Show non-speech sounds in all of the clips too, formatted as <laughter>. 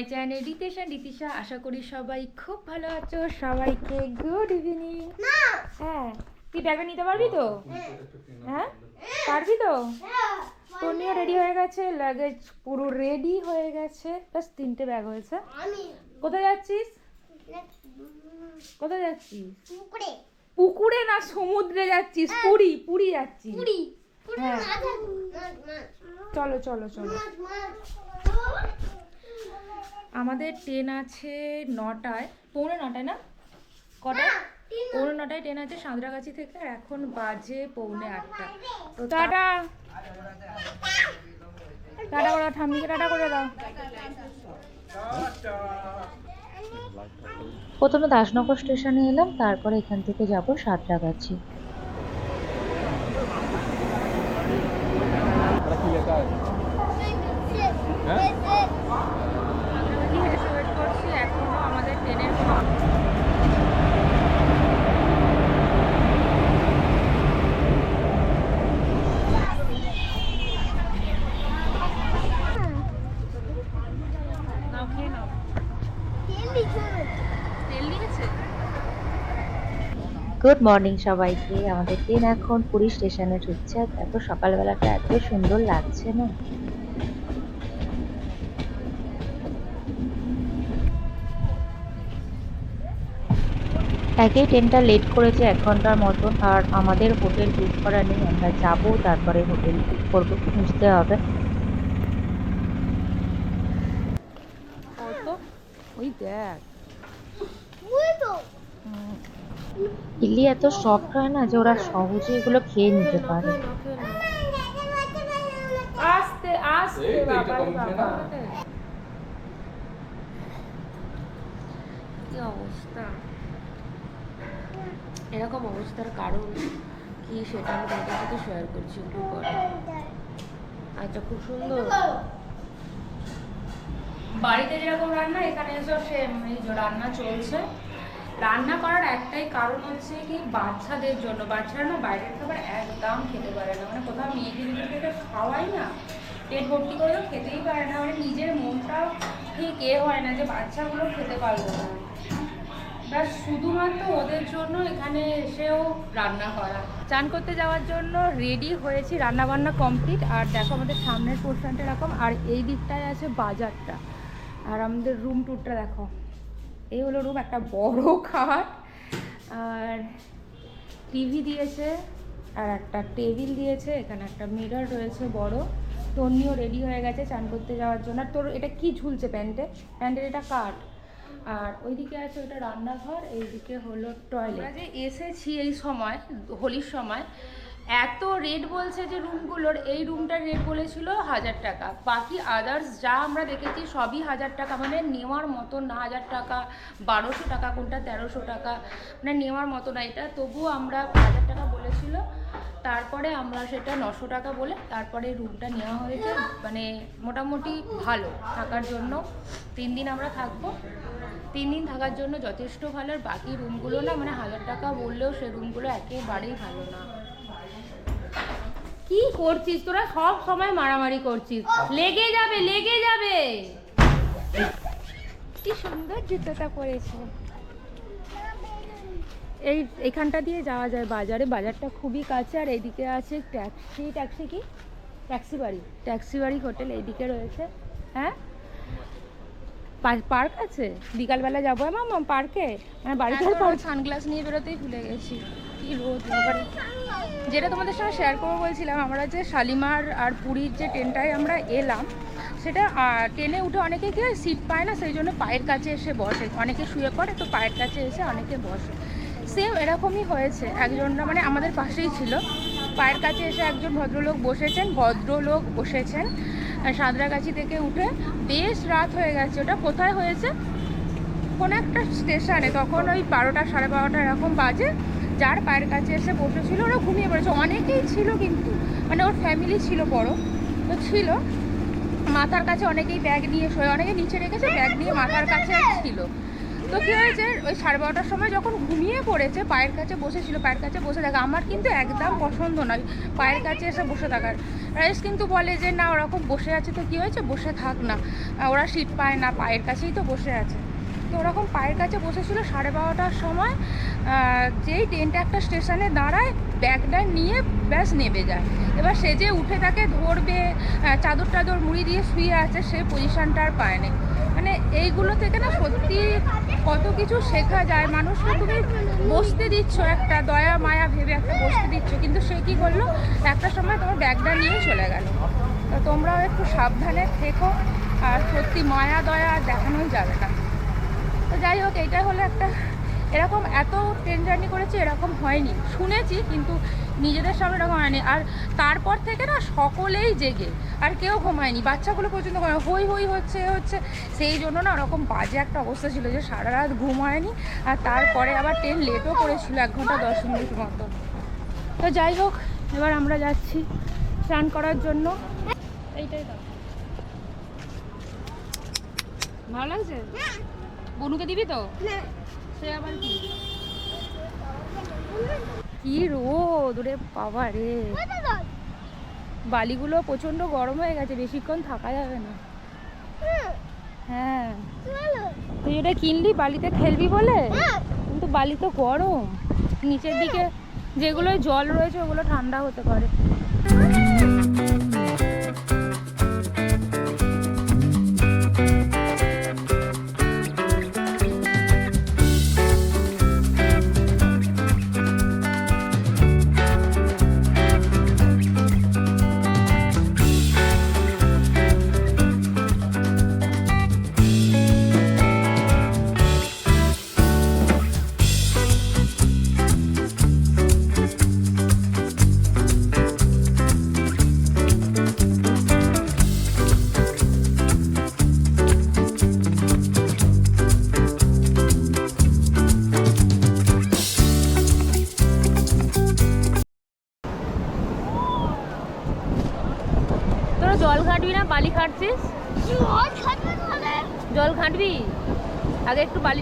My channel রিতেশা রিতিশা। আশা করি সবাই খুব ভালো আছো। সবাইকে গুড ইভিনিং হ্যাঁ তুই ব্যাগটা নিতে পারবি তো? হ্যাঁ? পারবি তো? তোর রেডি হয়ে গেছে লাগেজ পুরো রেডি হয়ে গেছে। ব্যাস তিনটে ব্যাগ হয়েছে। কোথায় যাচ্ছিস? কোথায় যাচ্ছিস? পুকুরে। না সমুদ্রে যাচ্ছিস? পুরী পুরী যাচ্ছিস। পুরি। পুরি হ্যাঁ। চলো চলো চলো। আমাদের ট্রেন আছে নটায় পৌনে নটায় না? কটায়? পৌনে নটায় ট্রেন আছে সাঁতরাগাছি থেকে আর এখন বাজে পৌনে আটটা। তো টাটা। টাটা করে দাও, ঠাম্মিকে টাটা করে দাও। প্রথমে দাসনগর স্টেশনে এলাম তারপরে এখান থেকে যাব সাঁতরাগাছি। সাঁতরাগাছি হেঁটে ওয়েট করছি এখনও আমাদের ট্রেনের নাও খেয়ে নাও তেল দিয়েছে গুড মর্নিং সবাইকে। আমাদের ট্রেন এখন পুরী স্টেশনে ঢুকছে। এত সকালবেলাটা এত সুন্দর লাগছে না? একেই ট্রেনটা লেট করেছে এক ঘণ্টার মতন। আর আমাদের হোটেল বুক করা নেই। আমরা যাব তারপরে হোটেল বুক করব। খুঁজতে হবে? ওই দেখ। ওই তো। ইলি এত সফট হয় না যে ওরা সহজে এগুলো খেয়ে নিতে পারে। আস্তে আস্তে কি অবস্থা? এরকম অবস্থার কারণ কি সেটা আমি তোমাদের সাথে শেয়ার করছি একটু পরে। আচ্ছা খুব সুন্দর। বাড়িতে যেরকম রান্না এখানে এসে সেম এই যে রান্না চলছে। রান্না করার একটাই কারণ হচ্ছে কি বাচ্চাদের জন্য। বাচ্চারা না বাইরের খাবার একদম খেতে পারে না। মানে কোথাও মেয়েকে যদি খাওয়াই না। পেট ভর্তি করেও খেতেই পারে না। মানে নিজের মনটাও ঠিক এ হয় না যে বাচ্চাগুলো খেতে পারব না। ব্যাস, শুধুমাত্র ওদের জন্য এখানে এসেও রান্না করা। চান করতে যাওয়ার জন্য রেডি হয়েছি রান্না বান্না কমপ্লিট আর দেখো আমাদের সামনের পোর্শনটা এরকম। আর এই দিকটায় আছে বাজারটা। আর আমাদের রুম টুরটা দেখো। এই হলো রুম একটা বড় খাট। আর টিভি দিয়েছে, আর একটা টেবিল দিয়েছে, এখানে একটা মিরর রয়েছে বড়। তন্নিও রেডি হয়ে গেছে চান করতে যাওয়ার জন্য। আর তোর এটা কি ঝুলছে প্যান্টে? প্যান্টের এটা কাঠ। আর ওইদিকে আছে ওটা রান্নাঘর, এইদিকে হলো টয়লেট যে এসেছি এই সময়, হোলির সময় এত রেট বলছে যে রুমগুলোর এই রুমটার রেট বলেছিল হাজার টাকা। বাকি আদার্স যা আমরা দেখেছি সবই হাজার টাকা। মানে নেওয়ার মতো না, হাজার টাকা, বারোশো টাকা কোনটা, তেরোশো টাকা মানে নেওয়ার মতো না। এটা তবুও আমরা হাজার টাকা বলেছিল। তারপরে আমরা সেটা নশো টাকা বলে তারপরে রুমটা নেওয়া হয়েছে। মানে মোটামুটি ভালো থাকার জন্য। তিন দিন আমরা থাকব। তিন দিন থাকার জন্য যথেষ্ট ভালো। আর বাকি রুমগুলো না মানে হাজার টাকা বললেও সে রুমগুলো একেবারেই ভালো না। কি করছিস? তোরা সব সময় মারামারি করছিস। লেগে যাবে লেগে যাবে। কি সুন্দর জুতোটা পরেছে। এই এখানটা দিয়ে যাওয়া যায় বাজারে। বাজারটা খুবই কাছে আর এইদিকে আছে ট্যাক্সি। ট্যাক্সি কি? ট্যাক্সি বাড়ি। ট্যাক্সি বাড়ি হোটেল এইদিকে রয়েছে। হ্যাঁ? পার্ক আছে? বিকালবেলা যাব মামা পার্কে? মানে বাড়িতে সানগ্লাস নিয়ে বেরোতেই ভুলে গেছি। কি রোদ যেটা তোমাদের সঙ্গে শেয়ার করব বলছিলাম, আমরা যে শালিমার আর পুরীর যে ট্রেনটায় আমরা এলাম, সেটা ট্রেনে উঠে অনেকে কি সিট পায় না, সেই জন্য পায়ের কাছে এসে বসে। অনেকে শুয়ে পড়ে, তো পায়ের কাছে এসে অনেকে বসে। সেম এরকমই হয়েছে। একজনরা মানে আমাদের পাশেই ছিল। পায়ের কাছে এসে একজন ভদ্রলোক বসেছেন ভদ্রলোক বসেছেন সাঁতরাগাছি থেকে উঠে। বেশ রাত হয়ে গেছে। ওটা কোথায় হয়েছে? কোনো একটা স্টেশনে। তখন ওই বারোটা, সাড়ে বারোটা এরকম বাজে। যার পায়ের কাছে এসে বসেছিল, ওরা ঘুমিয়ে পড়েছে। অনেকেই ছিল কিন্তু মানে ওর ফ্যামিলি ছিল বড়, তো ছিল। মাথার কাছে অনেকেই ব্যাগ নিয়ে শোয়, অনেকে নিচে রেখেছে ব্যাগ নিয়ে মাথার কাছে ছিল। তো কি হয়েছে, ওই সাড়ে বারোটার সময় যখন ঘুমিয়ে পড়েছে, পায়ের কাছে বসেছিল, পায়ের কাছে বসে থাকা, আমার কিন্তু একদম পছন্দ নয় পায়ের কাছে এসে বসে থাকার। রাইস কিন্তু বলে যে, না ওরকম বসে আছে তো কি হয়েছে? বসে থাক না। ওরা সিট পায় না, পায়ের কাছেই তো বসে আছে। তো ওরকম পায়ের কাছে বসেছিল সাড়ে বারোটার সময়। যেই ট্রেনটা একটা স্টেশনে দাঁড়ায়, ব্যাগটা নিয়ে ব্যাস নেমে যায়। এবার সে যে উঠে তাকে ধরবে চাদর টাদর মুড়ি দিয়ে শুয়ে আছে, সে পজিশনটা আর পায়নি মানে এইগুলো থেকে না সত্যি কত কিছু শেখা যায়। মানুষকে তুমি বসতে দিচ্ছ একটা, দয়া, মায়া ভেবে একটা বসতে দিচ্ছ, কিন্তু সে কি করল? একটা সময় তোমার ব্যাগটা নিয়ে চলে গেল। তো তোমরাও একটু সাবধানে থেকো, আর সত্যি মায়া, দয়া আর দেখানোই যাবে না। তো যাই হোক এইটা হলো একটা এরকম এত ট্রেন জার্নি করেছি, এরকম হয়নি। শুনেছি, কিন্তু নিজেদের সামনে এরকম হয়নি। আর তারপর থেকে না সকলেই জেগে, আর কেউ ঘুমায়নি। বাচ্চাগুলো পর্যন্ত হই হই, হচ্ছে হচ্ছে। সেই জন্য না ওরকম বাজে একটা অবস্থা ছিল যে সারা রাত ঘুম হয়নি। আর তারপরে আবার ট্রেন লেটও করেছিল, এক ঘণ্টা, দশ মিনিট মতো। তো যাই হোক, এবার আমরা যাচ্ছি স্নান করার জন্য। এইটাই তো। ভালো লাগছে? বনুকে দিবি তো? না কি? রোদ, ওরে বাবা রে। বালিগুলো প্রচণ্ড গরম হয়ে গেছে, বেশিক্ষণ থাকা যাবে না। হ্যাঁ। তুই এটা কিনলি? বালিতে খেলবি বলে? কিন্তু বালি তো গরম। নিচের দিকে যেগুলো জল রয়েছে, ওগুলো ঠান্ডা হতে পারে।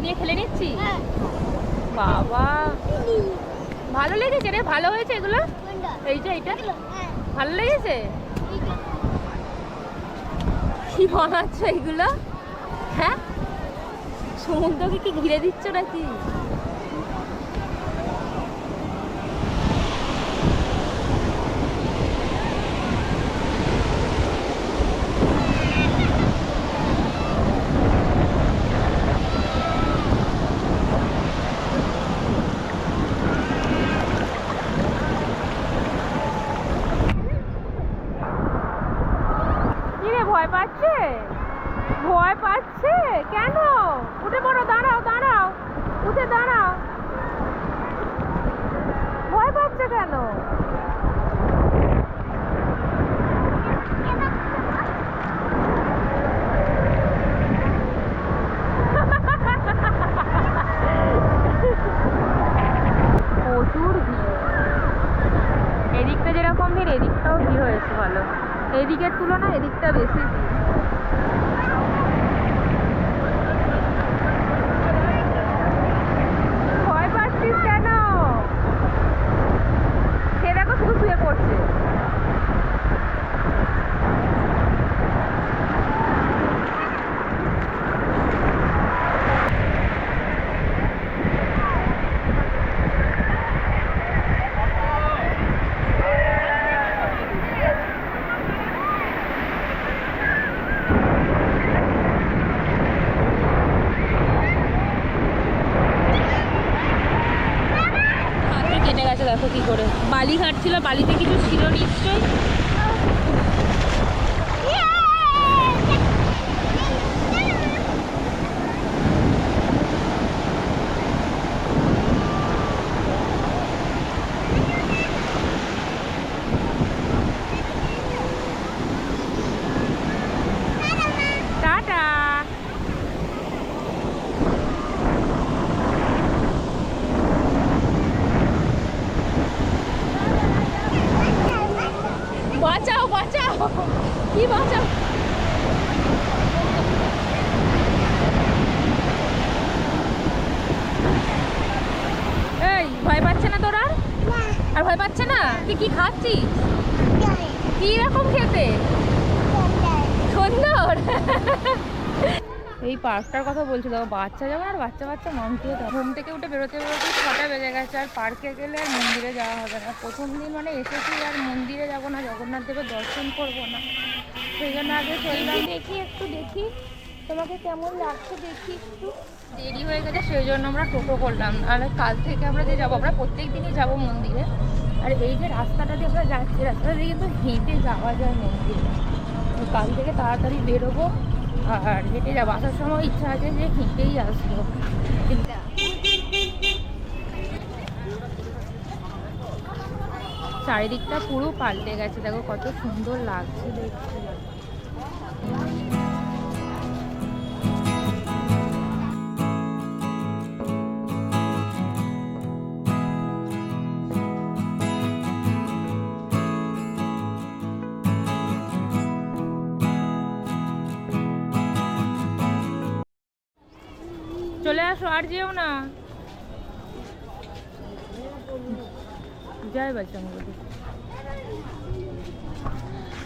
নিয়ে খেলে নিচ্ছি? হ্যাঁ। বাবা। ভালো লেগেছে রে? ভালো হয়েছে এগুলো? এইটা এই যে এইটা? হ্যাঁ। ভালো লেগেছে? কি বানাচ্ছ এগুলো? হ্যাঁ? সমুদ্রকে কি ঘিরে দিচ্ছ নাকি কি রে ভয় পাচ্ছে ভয় পাচ্ছে কেন উঠে পড়ো দাঁড়াও দাঁড়াও উঠে দাঁড়াও ভয় পাচ্ছে কেন প্রচুর ভিড় এদিকটা যেরকম ভিড় এদিকটাও ভিড় হয়েছে ভালো এদিকের তুলনায় এদিকটা বেশি। বাঁচাবো কি বাঁচাবো এই ভয় পাচ্ছে না তোরা? আর ভয় পাচ্ছে না? তুই কি খাচ্ছিস? কি রকম খেতে? সুন্দর <laughs> এই পার্কটার কথা বলছি বলছিল বাচ্চা যাবে আর বাচ্চা বাচ্চা মাংসিও ঘুম থেকে উঠে বেরোতে বেরোতে ছটা বেজে গেছে আর পার্কে গেলে আর মন্দিরে যাওয়া হবে না। প্রথম দিন মানে এসেছি আর মন্দিরে যাব না জগন্নাথ দেবের দর্শন করব না। সেই জন্য আগে চললাম। দেখি একটু দেখি। তোমাকে কেমন লাগছে দেখি একটু? দেরি হয়ে গেছে সেই জন্য আমরা টোটো করলাম। আর কাল থেকে আমরা যে যাব আমরা প্রত্যেক দিনই যাব মন্দিরে। আর এই যে রাস্তাটা দিয়ে আমরা যাচ্ছি রাস্তাটা দিয়ে কিন্তু হেঁটে যাওয়া যায় মন্দিরে। কাল থেকে তাড়াতাড়ি বেরোবো। আর হেঁটে যাব। আসার সময় ইচ্ছা আছে যে হেঁটেই আসব। চারিদিকটা পুরো পাল্টে গেছে। দেখো কত সুন্দর লাগছে দেখতে। চলে আসো, আর যেও না। জয় বজরঙ্গবলী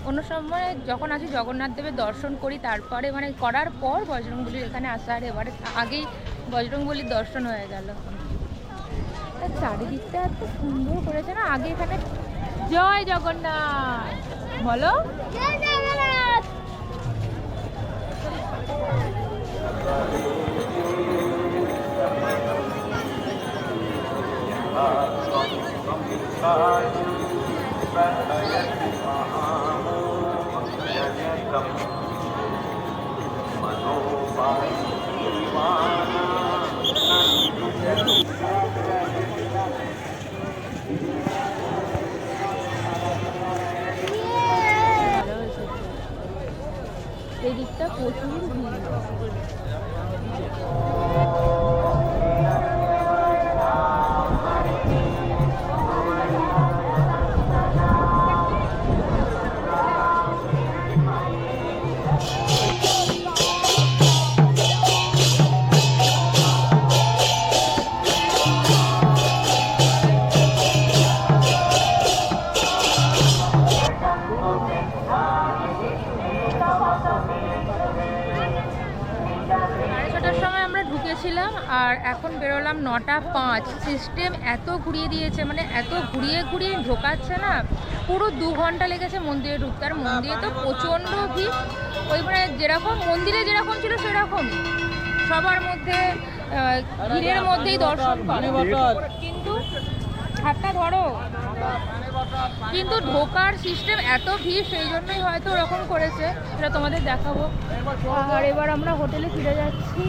অন্য সময় যখন আসি জগন্নাথ দেবের দর্শন করি, তারপরে মানে করার পর বজরংবলির এখানে আসা আর এবারে আগেই বজরংবলির দর্শন হয়ে গেল। চারিদিকটা এত সুন্দর করেছে না, আগে এখানে জয় জগন্নাথ। বলো। ভালো হয়েছে এই দিকটা প্রচুর ভিড় সাড়ে আর এখন বেরোলাম নটা পাঁচ। সিস্টেম এত ঘুরিয়ে দিয়েছে মানে এত ঘুরিয়ে ঘুরিয়ে ঢোকাচ্ছে না। পুরো দু ঘণ্টা লেগেছে মন্দিরে ঢুকতে। আর মন্দিরে তো প্রচণ্ড ভিড়। ওই মানে যেরকম, মন্দিরে যেরকম ছিল সেরকমই সবার মধ্যে ভিড়ের মধ্যেই দর্শন কিন্তু হাতটা ধরো। কিন্তু ঢোকার সিস্টেম এত ভিড়, সেই জন্যই হয়তো ওরকম করেছে। সেটা তোমাদের দেখাবো। আর এবার আমরা হোটেলে ফিরে যাচ্ছি।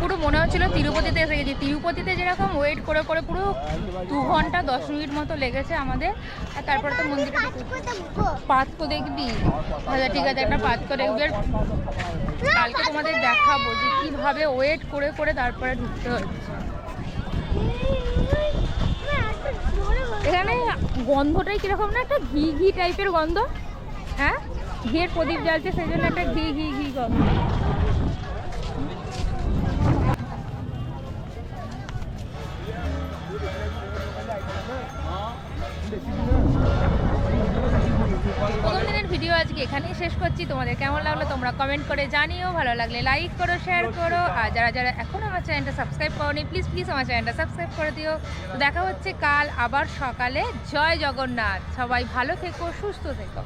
পুরো মনে হচ্ছিল তিরুপতিতে এসে গেছি। তিরুপতিতে যেরকম ওয়েট করে করে পুরো দু ঘণ্টা দশ মিনিট মতো লেগেছে আমাদের। আর তারপরে তো মন্দিরে পাত্র দেখবি। আচ্ছা ঠিক আছে একটা পাত্র দেখবি। আর কালকে তোমাদের দেখাবো যে কীভাবে ওয়েট করে করে তারপরে ঢুকতে হচ্ছে। এখানে গন্ধটাই কীরকম না একটা ঘি ঘি টাইপের গন্ধ হ্যাঁ? ঘিয়ের প্রদীপ জ্বালছে সেই জন্য একটা ঘি ঘি ঘি গন্ধ। ভিডিও আজকে এখানেই শেষ করছি। তোমাদের কেমন লাগল তোমরা কমেন্ট করে জানিও। ভালো লাগলে লাইক করো শেয়ার করো। আর যারা যারা এখন আমার চ্যানেলটা সাবস্ক্রাইব করোনি প্লিজ প্লিজ আমার চ্যানেলটা সাবস্ক্রাইব করে দিও। তো দেখা হচ্ছে কাল আবার সকালে। জয় জগন্নাথ। সবাই ভালো থেকো, সুস্থ থেকো।